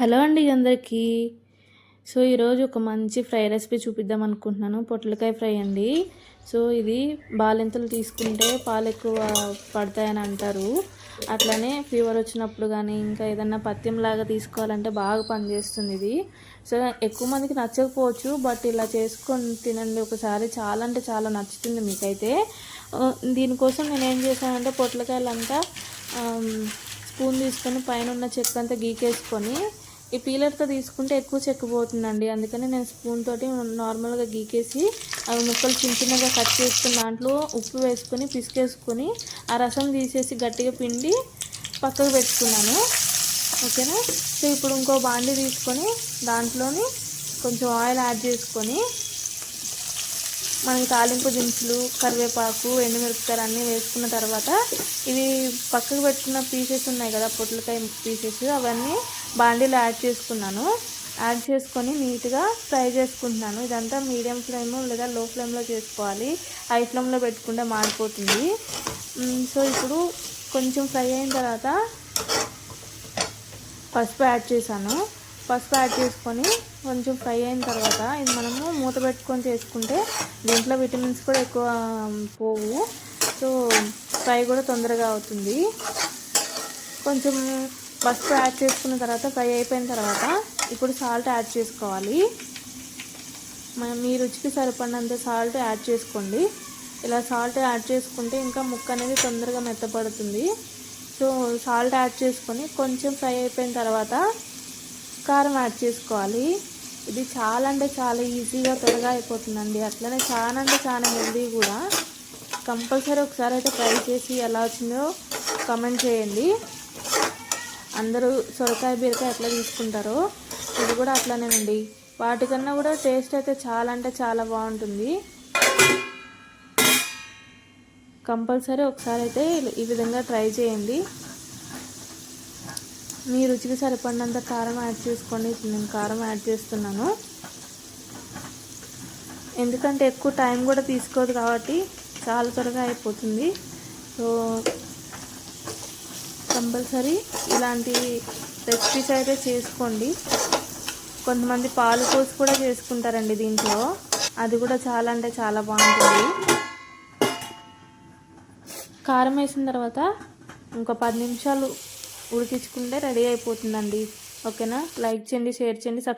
Hello అండి అందరికీ. So ఈరోజు ఒక మంచి ఫ్రై రెసిపీ చూపిద్దాం అనుకుంటున్నాను. పొట్లకాయ ఫ్రై అండి. సో ఇది బాలింతలు తీసుకుంటే పాలు ఎక్కువ పడతాయని అంటారు. అట్లనే ఫీవర్ వచ్చినప్పుడు కానీ ఇంకా ఏదన్నా పత్యంలాగా తీసుకోవాలంటే బాగా పనిచేస్తుంది ఇది. సో ఎక్కువ మందికి నచ్చకపోవచ్చు బట్ ఇలా చేసుకొని తినండి ఒకసారి. చాలా అంటే చాలా నచ్చుతుంది మీకైతే. దీనికోసం నేను ఏం చేశానంటే పొట్లకాయలంతా స్పూన్ తీసుకొని పైన ఉన్న చెక్క అంతా గీకేసుకొని ఈ పీలర్తో తీసుకుంటే ఎక్కువ చెక్కిపోతుందండి అందుకని నేను స్పూన్ తోటి నార్మల్గా గీకేసి అవి ముక్కలు చిన్న చిన్నగా కట్ చేసుకుని దాంట్లో ఉప్పు వేసుకొని పిసికేసుకొని ఆ రసం తీసేసి గట్టిగా పిండి పక్కకు పెట్టుకున్నాను. ఓకేనా? సో ఇప్పుడు ఇంకో బాండి తీసుకొని దాంట్లోని కొంచెం ఆయిల్ యాడ్ చేసుకొని మనకి తాలింపు దినుసులు కరివేపాకు ఎండుమిరపకాయలు అన్నీ వేసుకున్న తర్వాత ఇవి పక్కకు పెట్టుకున్న పీసెస్ ఉన్నాయి కదా పొట్లకాయ పీసెస్ అవన్నీ బాండీలో యాడ్ చేసుకున్నాను. యాడ్ చేసుకొని నీట్గా ఫ్రై చేసుకుంటున్నాను. ఇదంతా మీడియం ఫ్లేమ్ లేదా లో ఫ్లేమ్లో చేసుకోవాలి హై ఫ్లేమ్లో పెట్టుకుంటే మాడిపోతుంది. సో ఇప్పుడు కొంచెం ఫ్రై అయిన తర్వాత పసుపు యాడ్ చేశాను. పసుపు యాడ్ చేసుకొని కొంచెం ఫ్రై అయిన తర్వాత ఇది మనము మూత పెట్టుకొని చేసుకుంటే దీంట్లో విటమిన్స్ కూడా ఎక్కువ పోవు. సో ఫ్రై కూడా తొందరగా అవుతుంది. కొంచెం పసుపు యాడ్ చేసుకున్న తర్వాత ఫ్రై అయిపోయిన తర్వాత ఇప్పుడు సాల్ట్ యాడ్ చేసుకోవాలి. మనం మీ రుచికి సరిపడినంత సాల్ట్ యాడ్ చేసుకోండి. ఇలా సాల్ట్ యాడ్ చేసుకుంటే ఇంకా ముక్క అనేది తొందరగా మెత్తపడుతుంది. సో సాల్ట్ యాడ్ చేసుకొని కొంచెం ఫ్రై అయిపోయిన తర్వాత కారం యాడ్ చేసుకోవాలి. ఇది చాలా అంటే చాలా ఈజీగా త్వరగా అయిపోతుందండి. అట్లనే చాలా అంటే చాలా హెల్దీ కూడా. కంపల్సరీ ఒకసారి అయితే ట్రై చేసి ఎలా వచ్చిందో కమెంట్ చేయండి. అందరూ సొరకాయ బీరకాయ ఎట్లా తీసుకుంటారో ఇది కూడా అట్లానేనండి. వాటికన్నా కూడా టేస్ట్ అయితే చాలా అంటే చాలా బాగుంటుంది. కంపల్సరీ ఒకసారి అయితే ఈ విధంగా ట్రై చేయండి. మీ రుచికి సరిపడినంత కారం యాడ్ చేసుకోండి. ఇప్పుడు నేను కారం యాడ్ చేస్తున్నాను. ఎందుకంటే ఎక్కువ టైం కూడా తీసుకోదు కాబట్టి చాలా త్వరగా అయిపోతుంది. సో కంపల్సరీ ఇలాంటి రెసిపీస్ అయితే చేసుకోండి. కొంతమంది పాలు పోసి కూడా చేసుకుంటారండి దీంట్లో. అది కూడా చాలా అంటే చాలా బాగుంటుంది. కారం వేసిన తర్వాత ఇంకో పది నిమిషాలు ఉడికించుకుంటే రెడీ అయిపోతుందండి. ఓకేనా? లైక్ చేయండి షేర్ చేయండి సబ్స్క్రైబ్